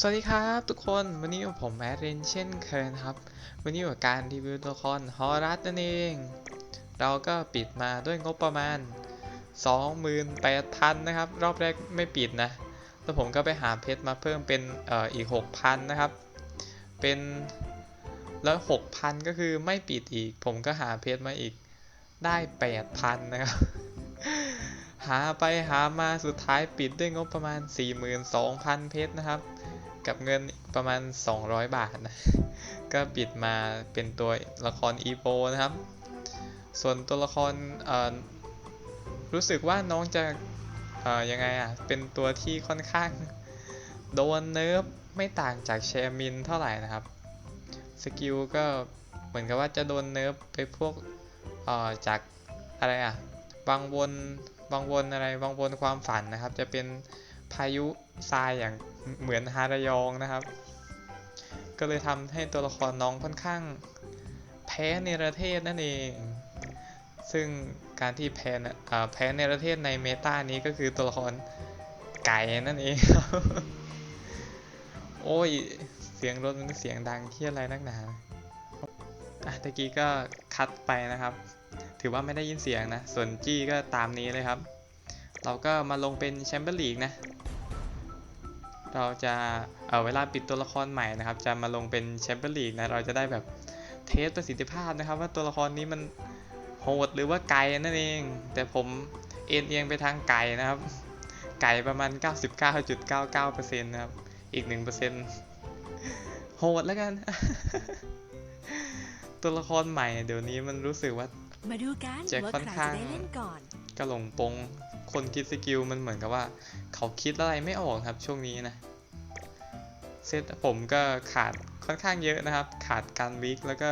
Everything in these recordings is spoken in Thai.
สวัสดีครับทุกคนวันนี้ผมแอดเรนเช่นเคยนะครับ วันนี้อยู่กับการรีวิวตัวละครฮอรัสนั่นเอง เราก็ปิดมาด้วยงบประมาณ 28,000 นะครับ รอบแรกไม่ปิดนะ แล้วผมก็ไปหาเพชรมาเพิ่มเป็นอออีก 6,000 นะครับ เป็นแล้ว6,000 ก็คือไม่ปิดอีก ผมก็หาเพชรมาอีกได้ 8,000 นะครับหาไปหามาสุดท้ายปิดด้วยงบประมาณ 42,000 เพชรนะครับ กับเงินประมาณ 200 บาทนะ ก็ปิดมาเป็นตัวละครอีโปนะครับ ส่วนตัวละครรู้สึกว่าน้องจะยังไงอะ เป็นตัวที่ค่อนข้างโดนเนิร์ฟไม่ต่างจากแชมินเท่าไหร่นะครับ สกิลก็เหมือนกับว่าจะโดนเนิร์ฟไปพวกจากอะไรอะวังวนวังวนอะไรวังวนความฝันนะครับ จะเป็นพายุ ทรายอย่างเหมือนฮาระยองนะครับ ก็เลยทำให้ตัวละครน้องค่อนข้าง แพ้ในประเทศนั่นเอง ซึ่งการที่แพ้แพ้ในประเทศในเมตานี้ก็คือตัวละครไก่นั่นเองโอ้ย เสียงรถมันเสียงดังที่อะไรนักหนาอะตะกี้ก็คัดไปนะครับ ถือว่าไม่ได้ยินเสียงนะ ส่วนจี้ก็ตามนี้เลยครับ เราก็มาลงเป็นแชมเปี้ยนลีกนะ เราจะเออเวลาปิดตัวละครใหม่นะครับ จะมาลงเป็นแชมเปี้ยนลีกนะเราจะได้แบบเทสประสิทธิภาพนะครับ ว่าตัวละครนี้มันโหดหรือว่าไกลนั่นเอง แต่ผมเอ็นเอียงไปทางไก่นะครับ ไก่ประมาณ 99.99%นะครับ อีก 1%โหดแล้วกัน ตัวละครใหม่เดี๋ยวนี้มันรู้สึกว่ามาดูกันจะว่าค่อนใครข้างจะได้เล่นก่อนกระหลงปง คนคิดสกิลมันเหมือนกับว่า เขาคิดอะไรไม่ออกครับช่วงนี้นะเซตผมก็ขาดค่อนข้างเยอะนะครับ ขาดการวิกแล้วก็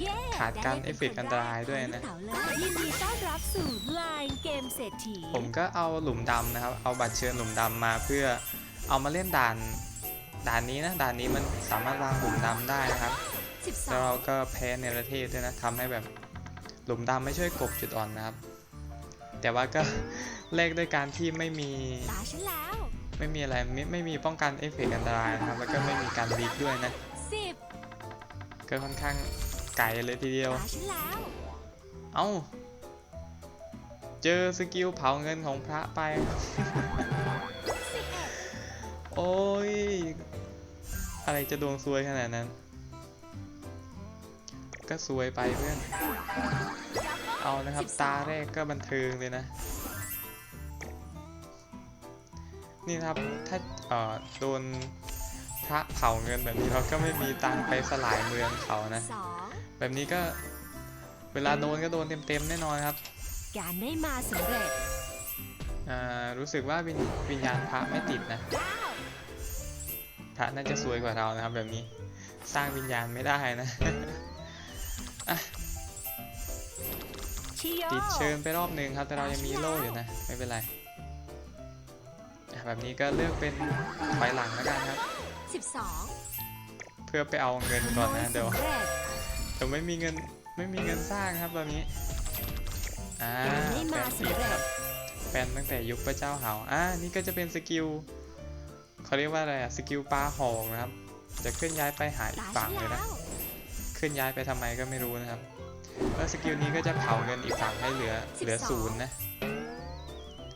เย้ขาดการได้เอฟเฟกต์อันตรายด้วยนะเสาเลยยินดีต้อนรับสู่ไลน์เกมเศรษฐีผมก็เอาหลุมดำนะครับ เอาบัตรเชิญหลุมดำมาเพื่อเอามาเล่นด่านด่านนี้นะด่านนี้มันสามารถวางหลุมดำได้นะครับแล้วเรา12ก็แพ้ในประเทศด้วยนะทำให้แบบหลุมดำไม่ช่วยกลบจุดอ่อนนะครับ แต่ว่าก็แลกด้วยการที่ไม่มีไม่มีอะไรไม่ไม่มีป้องกันเอฟเฟกต์อันตรายนะครับแล้วก็ไม่มีการบีกด้วยนะก็ค่อนข้างไกลเลยทีเดียว เอ้า เจอสกิลเผาเงินของพระไป โอ้ย อะไรจะดวงซวยขนาดนั้น ก็ซวยไปเพื่อน เอานะครับ ตาแรกก็บันเทิงเลยนะ นี่นะครับ ถ้าเอ่อโดนพระเผาเงินแบบนี้เราก็ไม่มีตังค์ไปสลายเมืองเขานะ2แบบนี้ก็เวลาโดนก็โดนเต็มๆแน่นอนครับ การได้มาสำเร็จอ่ารู้สึกว่าวิญวิญญาณพระไม่ติดนะ พระน่าจะสวยกว่าเรานะครับแบบนี้ สร้างวิญญาณไม่ได้นะ ติดเชิญไปรอบหนึ่งครับ แต่เรายังมีโล่อยู่นะ ไม่เป็นไรอะแบบนี้ก็เลือกเป็นถอยหลังแล้วกันครับ 12 เพื่อไปเอาเงินก่อนนะเดี๋ยวสำเร็จเดี๋ยวไม่มีเงินไม่มีเงินสร้างครับตอนนี้ อ่าการได้แฟมานติดสำเร็ครัจบแฟนตั้งแต่ยุคพระเจ้าเหาอ่านี่ก็จะเป็นสกิลเขาเรียกว่าอะไรอะสกิลปลาหอกนะครับ จะเคลื่อนย้ายไปหาอีตากฝั่ฉังนเลยแล้นะวเคลื่อนย้ายไปทำไมก็ไม่รู้นะครับ แล้วสกิลนี้ก็จะเผาเงินอีกฝั่งให้เหลือเหลือ12ศูนย์นะ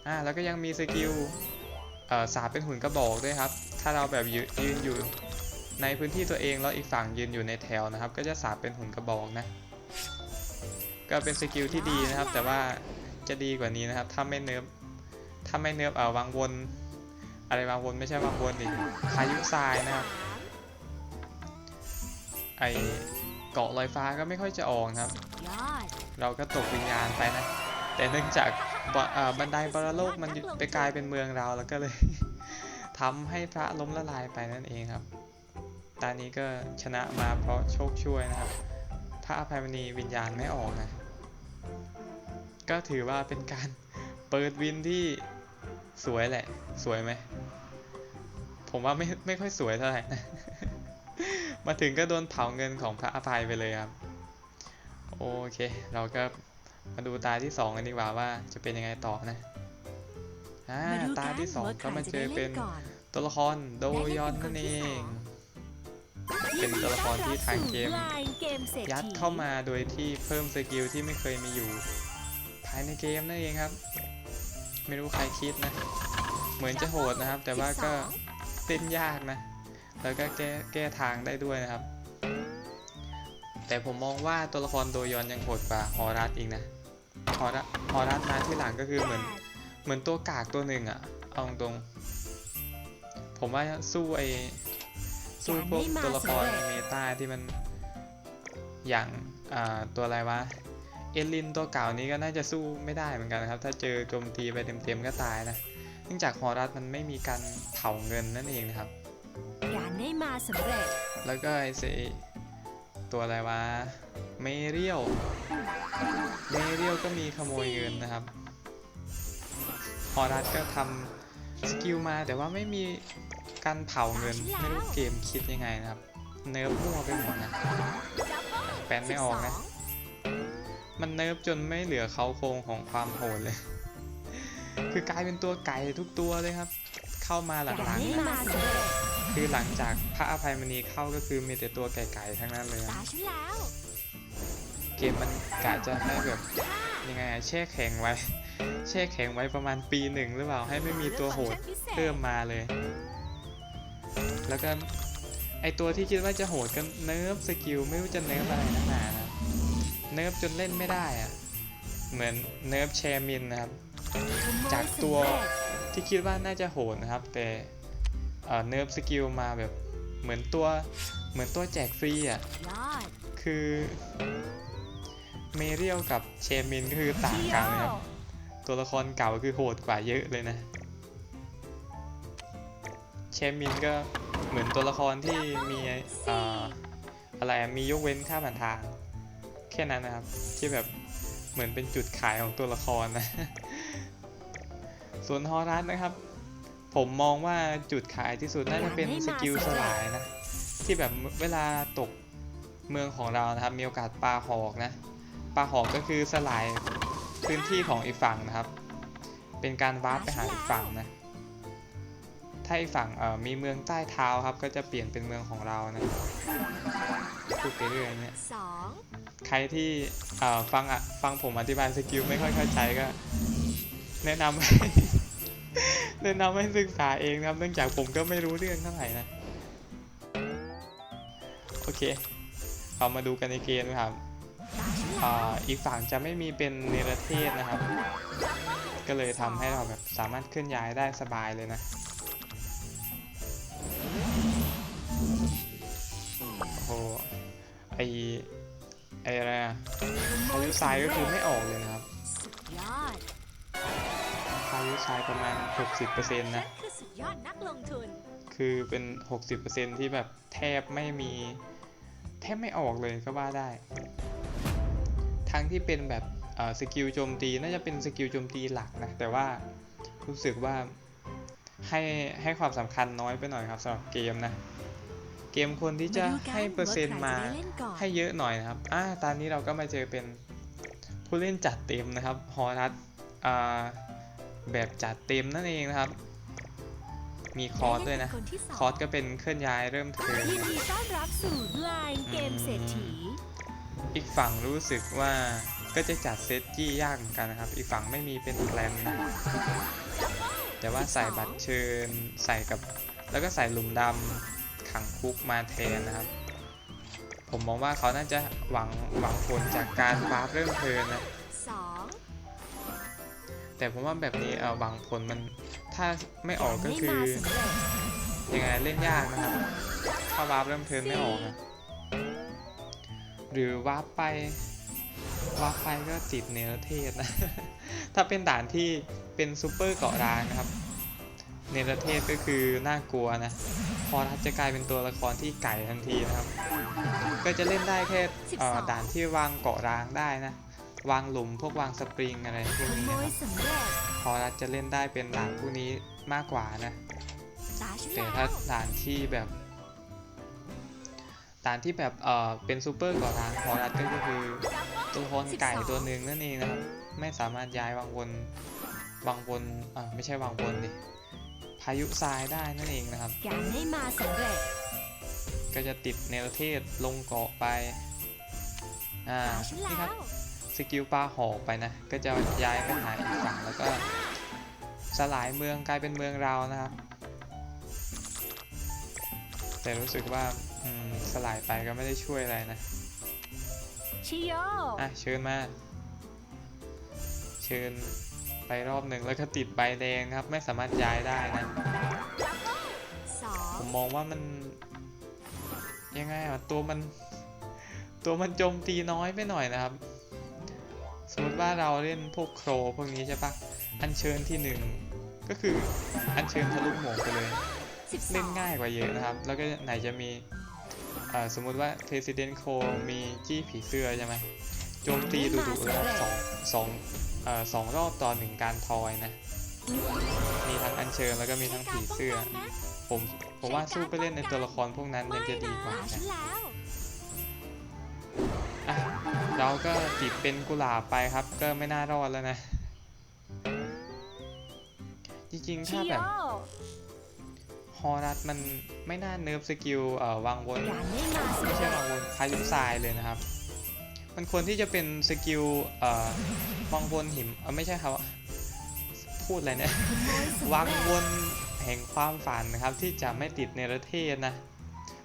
อ่าแล้วก็ยังมีสกิลเอ่อสาบเป็นหุ่นกระบอกด้วยครับ ถ้าเราแบบยืนยืนอยู่ในพื้นที่ตัวเองแล้วอีกฝั่งยืนอยู่ในแถวนะครับ ก็จะสาบเป็นหุ่นกระบอกนะ ก็เป็นสกิลที่ดีนะครับ แต่ว่าจะดีกว่านี้นะครับ ถ้าไม่เนิร์ฟถ้าไม่เนิร์ฟเอ่อวางวนอะไรวางวนไม่ใช่วางวนดิพายุทรายนะครับไอ เกาะลอยฟ้าก็ไม่ค่อยจะออกนะครับยอดเราก็ตกวิญญาณไปนะ แต่เนื่องจากบเอ่อบันไดบรโลกมันไปกลายเป็นเมืองเราแล้วก็เลยทำให้พระล้มละลายไปนั่นเองครับ ตอนนี้ก็ชนะมาเพราะโชคช่วยนะครับ พระอภัยมณีวิญญาณไม่ออกนะ ก็ถือว่าเป็นการเปิดวินที่สวยแหละ สวยไหม ผมว่าไม่ไม่ค่อยสวยเท่าไหร่นะ มาถึงก็โดนเผาเงินของพระอภัยไปเลยครับ โอเค เราก็มาดูตาที่สองกันดีกว่าว่าจะเป็นยังไงต่อนะอ่ามาดูตากันที่สองว่าใคก็รมาจะเจได้อเป็เล่นนก่อนตัวละครโดยอนนั่นเอง เป็นตัวละครที่ทางเกมลายเกมเศรษฐียัดเข้ามาโดยที่เพิ่มสกิลที่ไม่เคยมีอยู่ ภายในเกมนั่นเองครับ ไม่รู้ใครคิดนะ เหมือนจะโหดนะครับ แต่ว่าก็เต้นยากนะ แล้วก็แก้แก้ทางได้ด้วยนะครับ แต่ผมมองว่าตัวละครโดยอนยังโหดกว่าฮอรัสอีกนะฮอรัสฮอรัสมาที่หลังก็คือเหมือนเหมือนตัวกากตัวหนึ่งอะเอาตรงๆผมว่าสู้ไอสู้พวกตัวละครเมตาที่มันอย่างอ่าตัวอะไรวะเอลินตัวเก่านี้ก็น่าจะสู้ไม่ได้เหมือนกันนะครับ ถ้าเจอโจมตีไปเต็มๆก็ตายนะ เนื่องจากฮอรัสมันไม่มีการเผาเงินนั่นเองนะครับ ได้มาสำเร็จ แล้วก็ไอเซตัวอะไรวะเมเรียลเมเรียลก็มีขโมยเงินนะครับฮอรัสก็ทำสกิลมาแต่ว่าไม่มีการเผาเงินไม่รู้เกมคิดยังไงนะครับ เนิร์ฟมั่วไปหมดนะแปลนไม่ออกนะ มันเนิร์ฟจนไม่เหลือเขาโครงของความโหดเลย คือกลายเป็นตัวไก่ทุกตัวเลยครับ เข้ามาหการลังได้มาสำเร็จๆ คือหลังจากพระอภัยมณีเข้าก็คือมีแต่ตัวไก่ๆทั้งนั้นเลยตาอะฉันแล้วเกมมันกะจะให้แบบยังไงอะแช่แข็งไว้ แช่แข็งไว้ประมาณปีหนึ่งหรือเปล่าให้ไม่มีตัวโหดเพิ่มมาเลย แล้วก็ไอตัวที่คิดว่าจะโหดก็เนิร์ฟสกิลไม่รู้จะเนิร์ฟอะไรนักหนานะเนิร์ฟจนเล่นไม่ได้อะเหมือนเนิร์ฟแชร์มินนะครับ จากตัวที่คิดว่าน่าจะโหดนะครับ แต่ เอ่อเนิร์ฟสกิลมาแบบเหมือนตัวเหมือนตัวแจกฟรีอะยอดคือเมเรียลกับเชมินก็คือต่างกันเลยครับ ตัวละครเก่าคือโหดกว่าเยอะเลยนะ เชมินก็เหมือนตัวละครที่มีเอ่ออะไรอะมียกเว้นค่าผ่านทาง แค่นั้นนะครับ ที่แบบเหมือนเป็นจุดขายของตัวละครนะ ส่วนฮอรัสนะครับ ผมมองว่าจุดขายที่สุดน่าจะเป็นสกิลสลายนะ ที่แบบเวลาตกเมืองของเรานะครับ มีโอกาสปลาหอกนะปลาหอกก็คือสลายพื้นที่ของอีกฝั่งนะครับ เป็นการวาร์ปไปหาอีกฝั่งนะถ้าอีกฝั่งเอ่อมีเมืองใต้เท้าครับ ก็จะเปลี่ยนเป็นเมืองของเรานะพูดไปเรื่อยเนี่ยสองใครที่เอ่อฟังอะฟังผมอธิบายสกิลไม่ค่อยเข้าใจก็ แนะนำให้ แนะนำให้ศึกษาเองนะครับ เนื่องจากผมก็ไม่รู้เรื่องเท่าไหร่นะ โอเค เรามาดูกันในเกมนะครับอีกฝั่งจะไม่มีเป็นเนรเทศนะครับ ก็เลยทำให้เราแบบสามารถเคลื่อนย้ายได้สบายเลยนะโอ้โหไอไออะไรอะพายุทรายก็คือไม่ออกเลยนะครับ พายุทรายประมาณ 60%นะคือสุดยอดนักลงทุน คือเป็น 60%ที่แบบแทบไม่มี แทบไม่ออกเลยก็ว่าได้ ทั้งที่เป็นแบบเอ่อสกิลโจมตีน่าจะเป็นสกิลโจมตีหลักนะ แต่ว่ารู้สึกว่าให้ให้ความสำคัญน้อยไปหน่อยครับสำหรับเกมนะ เกมควรที่จะให้เปอร์เซ็นต์มาให้เยอะหน่อยนะครับอ่าตอนนี้เราก็มาเจอเป็นผู้เล่นจัดเต็มนะครับ ฮอรัสอ่า แบบจัดเต็มนั่นเองนะครับ มีคอร์สด้วยนะ คอร์สก็เป็นเคลื่อนย้ายเริ่มเทิร์นยินนะดีต้อนรับสู่ลายเกมเศรษฐี อีกฝั่งรู้สึกว่าก็จะจัดเซตจี้ยากเหมือนกันนะครับ อีกฝั่งไม่มีเป็นแกลนนะแต่ว่าใส่บัตรเชิญใส่กับ แล้วก็ใส่หลุมดำขังคุกมาแทนนะครับ ผมมองว่าเขาน่าจะหวังหวังผลจากการวาร์ปเริ่มเทิร์นนะสอง แต่ผมว่าแบบนี้เออหวังผลมันถ้าไม่ออกก็ได้คือมาสำเร็จยังไงเล่นยากนะครับถ้าวาร์ปเริ่มเทิร์นไม่ออกนะหรือวาร์ปไปวาร์ปไปก็ติดเนรเทศนะ ถ้าเป็นด่านที่เป็นซูเปอร์เกาะร้างนะครับ เนรเทศก็คือน่ากลัวนะพอรัจะกลายเป็นตัวละครที่ไก่ทันทีนะครับ ก็จะเล่นได้แค่เอ่อด่านที่วางเกาะร้างได้นะ วางหลุมพวกวางสปริงอะไรพวกนี้นะครับสำเร็จพอรัจะเล่นได้เป็นด่านพวกนี้มากกว่านะ แต่ถ้าวด่านที่แบบด่านที่แบบเออเป็นซูเปอร์ก่อร้างพอรัดก็คือตัวครไก่ตัวหนึ่งนั่นเองนะครับ ไม่สามารถย้ายวางวนวางวนอ่าไม่ใช่วางวนดิพายุทรายได้นั่นเองนะครับการให้มาสำเร็จก็จะติดเนรเทศลงเกาะไป อ่า นี่ครับ กิลปลาหอกไปนะ ก็จะย้ายไปหาอีกฝั่งแล้วก็สลายเมืองกลายเป็นเมืองเรานะครับ แต่รู้สึกว่าอืมสลายไปก็ไม่ได้ช่วยอะไรนะชิโยอะเชิญมา เชิญไปรอบหนึ่งแล้วก็ติดใบแดงครับ ไม่สามารถย้ายได้นะสอผงมมองว่ามันยังไงอะตัวมัน ตัวมันโจมตีน้อยไปหน่อยนะครับ สมมติว่าเราเล่นพวกโครพวกนี้ใช่ปะอัญเชิญที่หนึ่งก็คืออัญเชิญทะลุหมวกไปเลยสิบสเล่อนงง่ายกว่าเยอะนะครับ แล้วก็ไหนจะมีเอ่อสมมุติว่า President c o มีจี้ผีเสื้อใช่ไหมโจมตีดุๆแล้วสองสองเอ่อสองรอบต่อหนึ่งการทอยนะ มีทั้งอัญเชิญแล้วก็มีทั้งผีเสื้อ ผมผมว่าสู้ไปเล่นในตัวละครพวกนั้นยังจะดีกว่าตาฉันะนแล้วอะ เราก็ติดเป็นกุหลาบไปครับ ก็ไม่น่ารอดแล้วนะ จริงๆชิถ้าโยแบบฮอรัสมันไม่น่าเนิร์ฟสกิลเอ่อวางบนการให้มาสำไม่ใช่เร็จวางบนพายุทรายเลยนะครับ มันควรที่จะเป็นสกิลเอ่อวางบนหิมเออไม่ใช่ครับพูดอะไรเนี่ยขโมยสำเร็จวางบนแห่งความฝันนะครับที่จะไม่ติดในประเทศนะ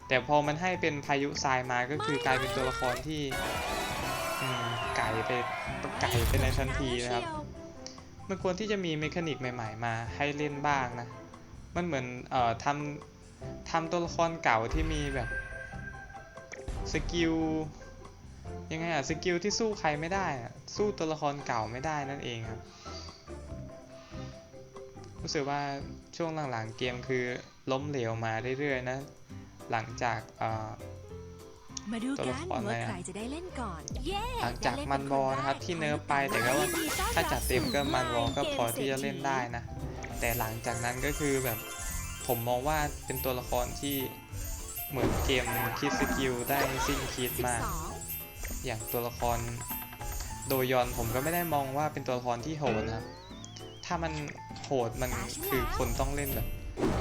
แต่พอมันให้เป็นพายุทรายมาก็คือกลายเป็นตัวละครที่อื มไก่ไปไก่ไปในทันทีนะครับ มันควรที่จะมีเมคานิกใหม่ๆ มาให้เล่นบ้างนะ มันเหมือนเอ่อทำทำตัวละครเก่าที่มีแบบสกิลยังไงอะสกิลที่สู้ใครไม่ได้อะสู้ตัวละครเก่าไม่ได้นั่นเองครับ รู้สึกว่าช่วงหลังๆเกมคือล้มเหลวมาเรื่อยๆนะ หลังจากเอ่อ มาดูตัวกัละนครอะไรว่าอะใครจะได้เล่นก่อน เย้หลังจากมันบอลนะครับที่เนิร์ฟไปแต่ก็ว่าถ้าจัดเต็มก็มันบอลก็พอที่จะเล่นได้นะ แต่หลังจากนั้นก็คือแบบผมมองว่าเป็นตัวละครที่เหมือนเกมคิดสกิลได้สิ้นคิดสิบมาก สองอย่างตัวละครโดยอนผมก็ไม่ได้มองว่าเป็นตัวละครที่โหดนะครับ ถ้ามันโหดมันคือคนต้องเล่นแบบ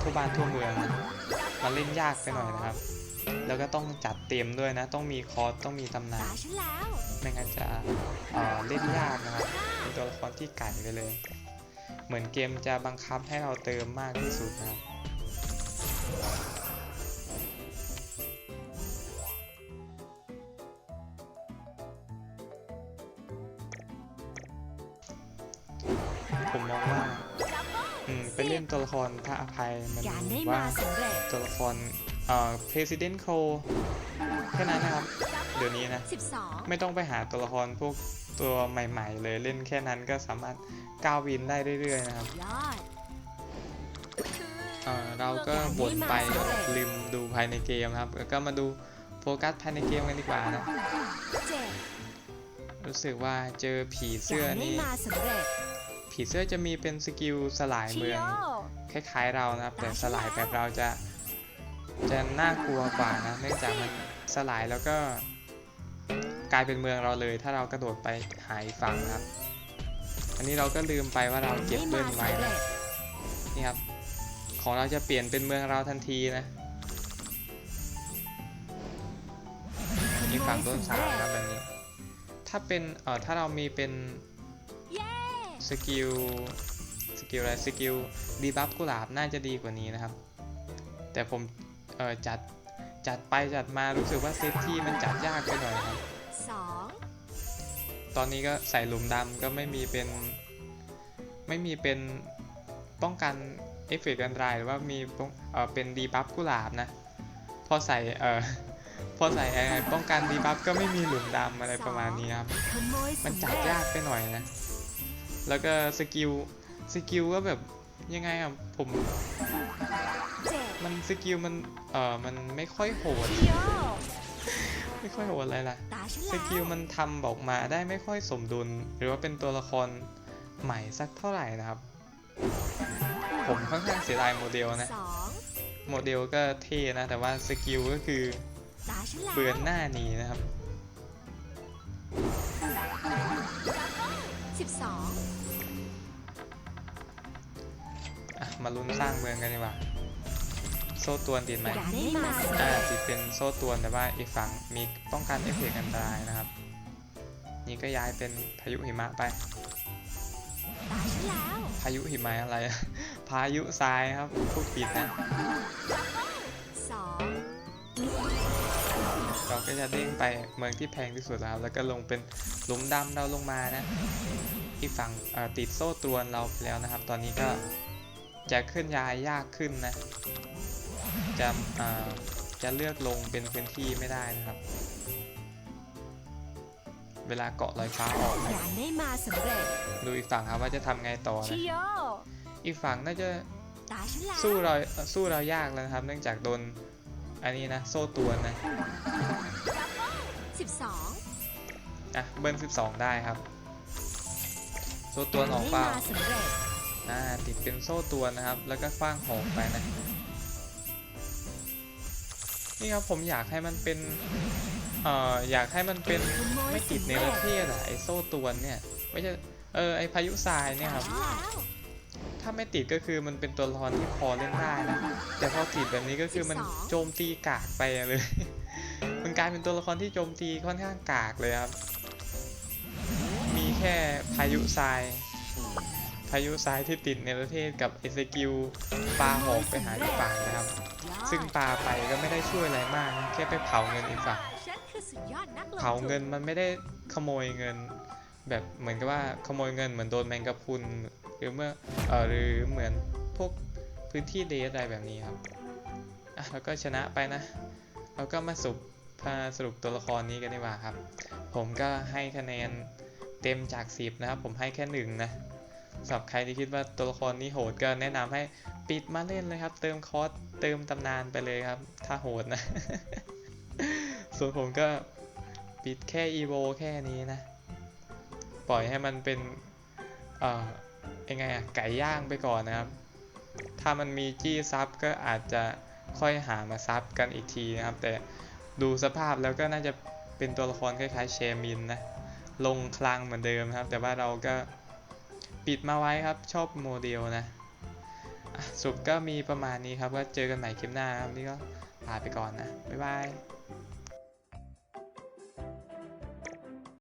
ทั่วบ้านทั่วเมืองนะมันเล่นยากไปหน่อยนะครับ แล้วก็ต้องจัดเต็มด้วยนะ ต้องมีคอร์สต้องมีตำนาตานฉันแล้วไม่งั้นจะเอ่อเล่นยากนะครับเป็นตัวละครที่ไก่ไปเลย เหมือนเกมจะบังคับให้เราเติมมากที่สุดนะครับผมมองว่าอืมไปเล่นตัวละครพระอภัยมันการได้ว่ามาสำเร็จตัวละคร เอ่อ President Crow แค่นั้นนะครับ เดี๋ยวนี้นะสิบสองไม่ต้องไปหาตัวละครพวกตัวใหม่ๆ เลยเล่นแค่นั้นก็สามารถก้าววินได้เรื่อยๆนะครับ ยอด เอ่อเราก็บ่นไปลืมดูภายในเกมนะครับ แล้วก็มาดูโฟกัสภายในเกมกันดีกว่านะ เจ็ดรู้สึกว่าเจอผีเสื้อการได้นี่ มาสำเร็จผีเสื้อจะมีเป็นสกิลสลายชิเมืโยองคล้ายๆเรานะครับ แต่สลายแบบเราจะ จะน่ากลัวกว่านะเนื่องจากมันสลายแล้วก็กลายเป็นเมืองเราเลย ถ้าเรากระโดดไปหายฝั่งครับ อันนี้เราก็ลืมไปว่าเราเก็บเบิ้ลไว้นะนี่ครับ ของเราจะเปลี่ยนเป็นเมืองเราทันทีนะมีฝั่งต้นสายครับแบบนี้ ถ้าเป็นเอ่อถ้าเรามีเป็นสกิลสกิลอะไรสกิลดีบัฟกุหลาบน่าจะดีกว่านี้นะครับ แต่ผม เอ่อจัดจัดไปจัดมารู้สึกว่าเซฟที่มันจัดยากไปหน่อยครับสองตอนนี้ก็ใส่หลุมดำก็ไม่มีเป็น ไม่มีเป็นป้องกันเอฟเฟกต์อันตรายหรือว่ามีป้องเออเป็นดีบัฟกุหลาบนะ พอใส่เออพอใส่ไอ้ป้องกันดีบัฟก็ไม่มีหลุมดำอะไรประมาณนี้ครับขโมยมันสำจัดเร็จยากไปหน่อยนะ แล้วก็สกิล สกิลก็แบบยังไงอะผมเจ็ด มันสกิลมันเออมันไม่ค่อยโหดชิโยไม่ค่อยโหดอะไรล่ะตาฉันสแล้วกิลมันทำออกมาได้ไม่ค่อยสมดุล หรือว่าเป็นตัวละครใหม่สักเท่าไหร่นะครับ ผมค่อนข้างเสียดายโมเดลนะสองโมเดลก็เท่นะ แต่ว่าสกิลก็คือตาฉันแล้วเบือนหน้าหนีนะครับสิบสองอะมาลุ้นสร้างเมืองกันดีกว่า โซ่ตรวนติดไหมอย่าได้มาสำอ่าเร็จติดเป็นโซ่ตรวนแต่ว่าอีกฝั่งมีป้องกันเอฟเฟกต์อันตรายนะครับ นี่ก็ย้ายเป็นพายุหิมะไปตายฉันแล้วพายุหิมะอะไร พายุทรายครับพูดผิดนะสองเราก็จะเด้งไปเมืองที่แพงที่สุดแล้วแล้วก็ลงเป็นหลุมดำเราลงมานะอีกฝั่งเอ่อติดโซ่ตรวนเราไปแล้วนะครับ ตอนนี้ก็จะเคลื่อนย้ายยากขึ้นนะ จะเอ่อจะเลือกลงเป็นพื้นที่ไม่ได้นะครับ เวลาเกาะลอยฟ้าออกอนะย่าได้มาสำเร็จดูอีกฝั่งครับว่าจะทำไงต่อชินะโยอีกฝั่งน่าจะตายฉันแล้วสู้เราสู้เรายากแล้วนะครับ เนื่องจากโดนอันนี้นะ โซ่ตรวนนะสิบสองอะเบิ้ล12 ได้ครับ โซ่ตรวนออกได้เปล่ามาสำเร็จอ่าติดเป็นโซ่ตรวนนะครับ แล้วก็คว้างหอกไปนะ นี่ครับผมอยากให้มันเป็นเอ่ออยากให้มันเป็นไม่ติดในประเทศอะไอโซ่ตรวนเนี่ยไม่ใช่เออไอพายุทรายเนี่ยครับถ้าไม่ติดก็คือมันเป็นตัวละครที่พอเล่นได้นะแต่พอติดแบบนี้ก็คือมันโจมตีกากไปเลย มันกลายเป็นตัวละครที่โจมตีค่อนข้างกากเลยครับ มีแค่พายุทรายายุทรายที่ติดในประเทศกับไอสกิลปลาหอกไปหาอีกฝั่งนะครับ ซึ่งปลาไปก็ไม่ได้ช่วยอะไรมาก แค่ไปเผาเงินอีกฝั่งฉันคืองทุนเผาเงินมันไม่ได้ขโมยเงิน แบบเหมือนกับว่าขโมยเงินเหมือนโดนแมงกะพรุนหรือเมื่อเออหรือเหมือนพวกพื้นที่เดทอะไรแบบนี้ครับอะแล้วก็ชนะไปนะแล้วก็มาสรุปมาสรุปตัวละครนี้กันดีกว่าครับ ผมก็ให้คะแนนเต็มจาก 10 นะครับ ผมให้แค่หนึ่งนะ สำหรับใครที่คิดว่าตัวละครนี้โหดก็แนะนำให้ปิดมาเล่นเลยครับ เติมคอร์สเติมตำนานไปเลยครับ ถ้าโหดนะ ส่วนผมก็ปิดแค่ evo แค่นี้นะ ปล่อยให้มันเป็นเอ่อยังไงอะไก่ย่างไปก่อนนะครับ ถ้ามันมีจี้ซับก็อาจจะค่อยหามาซับกันอีกทีนะครับ แต่ดูสภาพแล้วก็น่าจะเป็นตัวละครคล้ายๆเชมินนะ ลงคลังเหมือนเดิมครับ แต่ว่าเราก็ ปิดมาไว้ครับชอบโมเดลนะสุดก็มีประมาณนี้ครับก็เจอกันใหม่คลิปหน้าครับนี่ก็ลาไปก่อนนะบ๊ายบาย